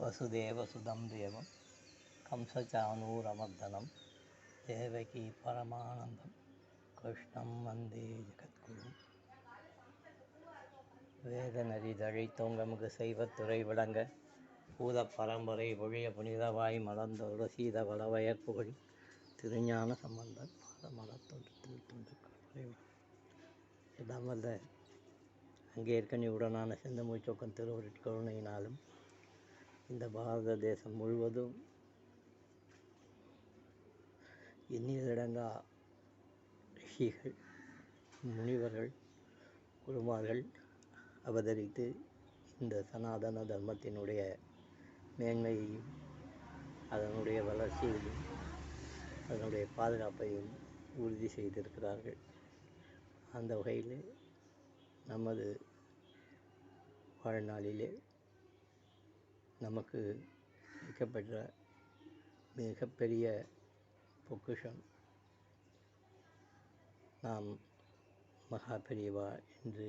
வசுதேவசுதம் தேவம் கம்சச்சானூரமர்தனம் தேவகி பரமானந்தம் கிருஷ்ணம் வந்தே ஜெகத்குரு வேத நரி தழைத்தோங்கமுக செய்வத்துறை விளங்க பூத பரம்பரை ஒழிய புனிதவாய் மலர்ந்தோடு சீத வளவயற் புகழ் திருஞான சம்பந்தன் பாதமலத்தொன்று திருத்தொன்று கடவுளை இடமல்ல அங்கே இருக்கணி உடனான சிந்த மூச்சோக்கம் திருவருட்கருணையினாலும் இந்த பாரத தேசம் முழுவதும் எண்ணிலடங்கா ரிஷிகள் முனிவர்கள் குருமார்கள் அவதரித்து இந்த சனாதன தர்மத்தினுடைய மேன்மையையும் அதனுடைய வளர்ச்சியையும் அதனுடைய பாதுகாப்பையும் உறுதி செய்திருக்கிறார்கள். அந்த வகையில் நமது வாழ்நாளிலே நமக்கு கிடைக்கப்பெற்ற மிகப்பெரிய பொக்கிஷம். நாம் மகா பெரியவா என்று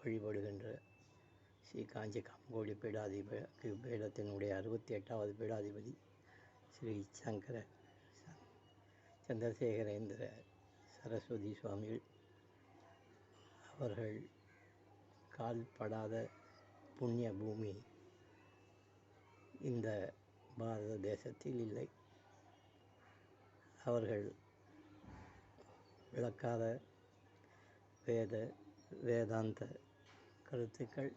வழிபடுகின்ற ஸ்ரீ காஞ்சி காமகோடி பீடாதிப பீடத்தினுடைய அறுபத்தி எட்டாவது பீடாதிபதி ஸ்ரீ சங்கர சந்திரசேகரேந்திர சரஸ்வதி சுவாமிகள் அவர்கள் கால்படாத புண்ணிய பூமி இந்த பாரத தேசத்தில் இல்லை. அவர்கள் விளக்காத வேத வேதாந்த கருத்துக்கள்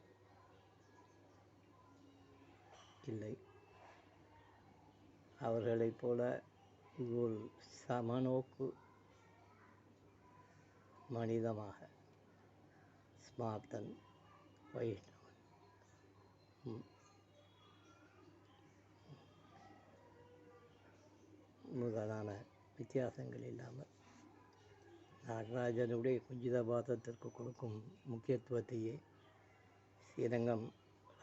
இல்லை. அவர்களைப் போல ஒரு சமநோக்கு மனிதமாக ஸ்மார்த்தன் வைஷ்ணவன் ம், வித்தியாசங்கள் இல்லாமல் நாகராஜனுடைய குஞ்சித பாதத்திற்கு கொடுக்கும் முக்கியத்துவத்தையே ஸ்ரீரங்கம்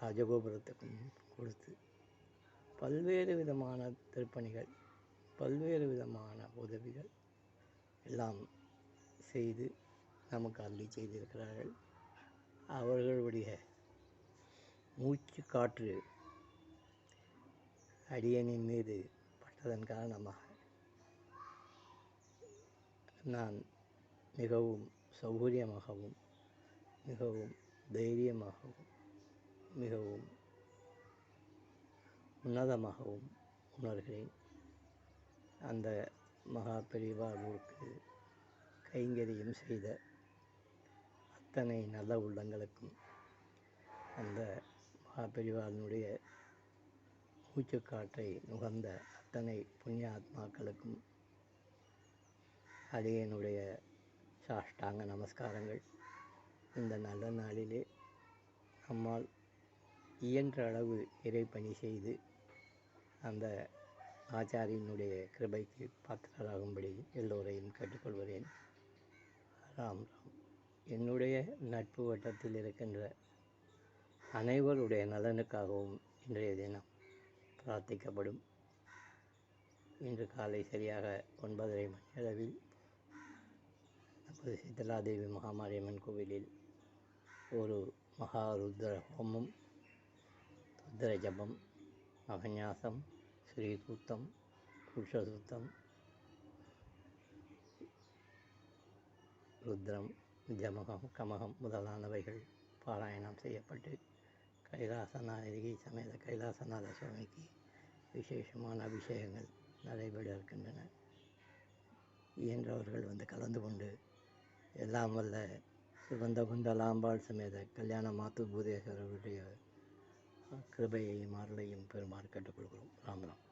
ராஜகோபுரத்துக்கும் கொடுத்து பல்வேறு விதமான திருப்பணிகள் பல்வேறு விதமான உதவிகள் எல்லாம் செய்து நமக்கு அள்ளி செய்திருக்கிறார்கள். அவர்களுடைய மூச்சு காற்று அடியனின் மீது பட்டதன் காரணமாக நான் மிகவும் சௌகரியமாகவும் மிகவும் தைரியமாகவும் மிகவும் உன்னதமாகவும் உணர்கிறேன். அந்த மகா பெரிவாருக்கு கைங்கரியம் செய்த அத்தனை நல்ல உள்ளங்களுக்கும் அந்த மகா பெரிவாரினுடைய மூச்சுக்காற்றை நுகர்ந்த அத்தனை புண்ணிய ஆத்மாக்களுக்கும் அடியனுடைய சாஷ்டாங்க நமஸ்காரங்கள். இந்த நல்ல நாளிலே நம்மால் இயன்ற அளவு இறைப்பணி செய்து அந்த ஆச்சாரியனுடைய கிருபைக்கு பாத்திரராகும்படி எல்லோரையும் கேட்டுக்கொள்கிறேன். ராம் ராம். என்னுடைய நட்பு வட்டத்தில் இருக்கின்ற அனைவருடைய நலனுக்காகவும் இன்றைய தினம் பிரார்த்திக்கப்படும். இன்று காலை சரியாக ஒன்பதரை மணி அளவில் நமது சித்தலாதேவி மகாமாரியம்மன் கோவிலில் ஒரு மகா ருத்ர ஹோமம் ருத்ர ஜபம் அகநியாசம் ஸ்ரீ புருஷசூத்தம் ருத்ரம் ஜமகம் கமகம் முதலானவைகள் பாராயணம் செய்யப்பட்டு கைலாசநாதகி சமேத கைலாசநாத சுவாமிக்கு விசேஷமான அபிஷேகங்கள் நடைபெற இருக்கின்றன. இயன்றவர்கள் வந்து கலந்து கொண்டு எல்லாம் வல்ல சிவந்த குண்டலாம்பாள் சமேத கல்யாண மாத்து பூதேஸ்வரருடைய கிருபையையும் அருளையும் பெருமாறு கேட்டுக்கொள்கிறோம். ராம் ராம்